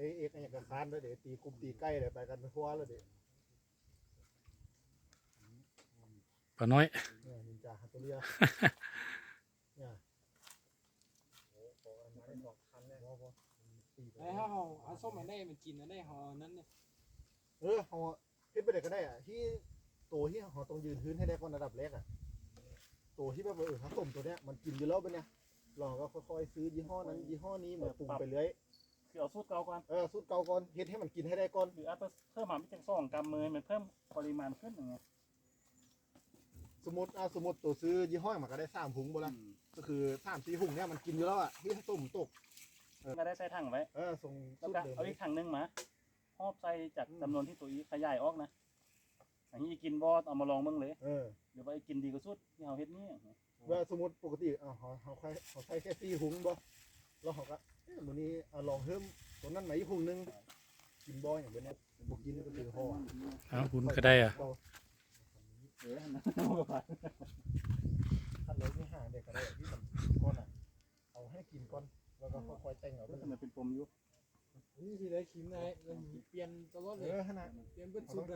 อ้เอกเนี่ยกับคานแล้วเด็ตีกลุ่มตีใกล้เลยไปกันไปทั่วแล้วเด็ปลาน้อยเนี่ยนินจาฮัตโตเรียเนี่ยโอ้โหอันนั้นสองคันเนี่ยพอพอตีไปไอ้เฮาเอาส้มอันได้มันกินอันได้เฮาอันนั้นเนี่ยเออเขาเฮ็ดไปได้ก็ได้อะที่ตัวที่เขาต้องยืนพื้นให้ได้ก่อนระดับแรกอะตัวที่แบบว่าเออเขาต้มตัวเนี้ยมันกินอยู่แล้วปะเนี่ยลองก็ค่อยๆซื้อยี่ห้อนั้นยี่ห้อนี้มาปรุงไปเรื่อย คือเอาสูตรเก่าก่อนเออสูตรเก่าก่อนเฮ็ดให้มันกินให้ได้ก่อนหรือเอาไปเพิ่มมาไม่จังสองกำมือมันเพิ่มปริมาณขึ้นอย่างเงี้ยสมมติอะสมมติตัวซื้อยี่ห้อมันก็ได้สามถุงบ่ละก็คือสามสี่ถุงเนี่ยมันกินอยู่แล้วอะที่ต้มตกไม่ได้ใส่ถังไว้เออส่งแล้วสูตก็รเดิมเอาอีกถังหนึงมาหอบใส่จากจำนวนที่ตัวอีขยายออกนะอันนี้กินบอสเอามาลองเบิ่งเลยเออเดี๋ยวไปกินดีกว่าสุดที่เราเฮ็ดนี่ว่าสมมติปกติอะเขาเขาใช้เขาใช้แค่สี่ถุงบ่แล้วเขาก็ เอ๊ะมื้อนี้เอาลองเพิ่มตัวนั้นมาอีกถุงนึงกินบ่อย่างเงี้ยบ่กินก็คือห่อเอาคุณก็ได้อะเบาเออคันเลยไม่ห่างเด็กก็ได้ที่มันก้อนอะเอาให้กินก่อนแล้วก็ค่อยๆแต่งเอาก็ไปทำไมเป็นปมอยู่นี่สิได้ขิมได้มันเปลี่ยนตลอดเอเลยอขนาดเปลี่ยนเป็นสูตร